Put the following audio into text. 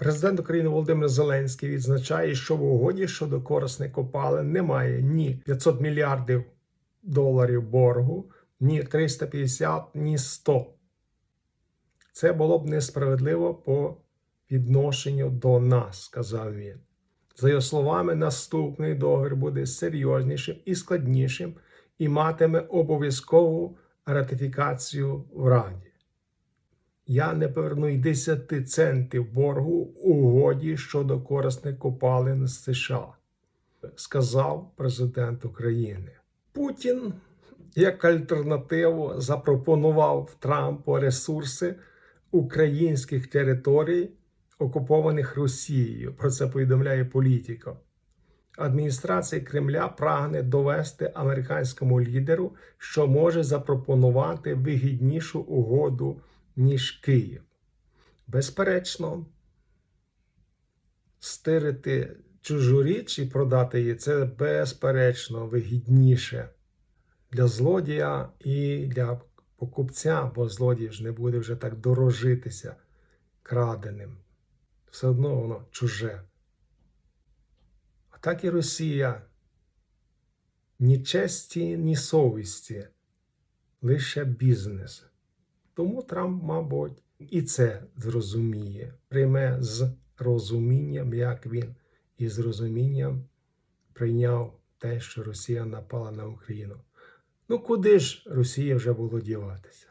Президент України Володимир Зеленський відзначає, що в угоді щодо корисних копалин немає ні 500 мільярдів доларів боргу, ні 350, ні 100. Це було б несправедливо по відношенню до нас, сказав він. За його словами, наступний договір буде серйознішим і складнішим і матиме обов'язкову ратифікацію в Раді. Я не поверну й 10 центів боргу угоді щодо корисних копалин з США, сказав президент України. Путін як альтернативу запропонував Трампу ресурси українських територій, окупованих Росією. Про це повідомляє політика. Адміністрація Кремля прагне довести американському лідеру, що може запропонувати вигіднішу угоду, ніж Київ. Безперечно, стирити чужу річ і продати її це безперечно вигідніше для злодія і для покупця, бо злодій ж не буде вже так дорожитися краденим. Все одно воно чуже. А так і Росія ні честі, ні совісті, лише бізнес. Тому Трамп, мабуть, і це зрозуміє, прийме з розумінням, як він і з розумінням прийняв те, що Росія напала на Україну. Ну куди ж Росія вже було діватися?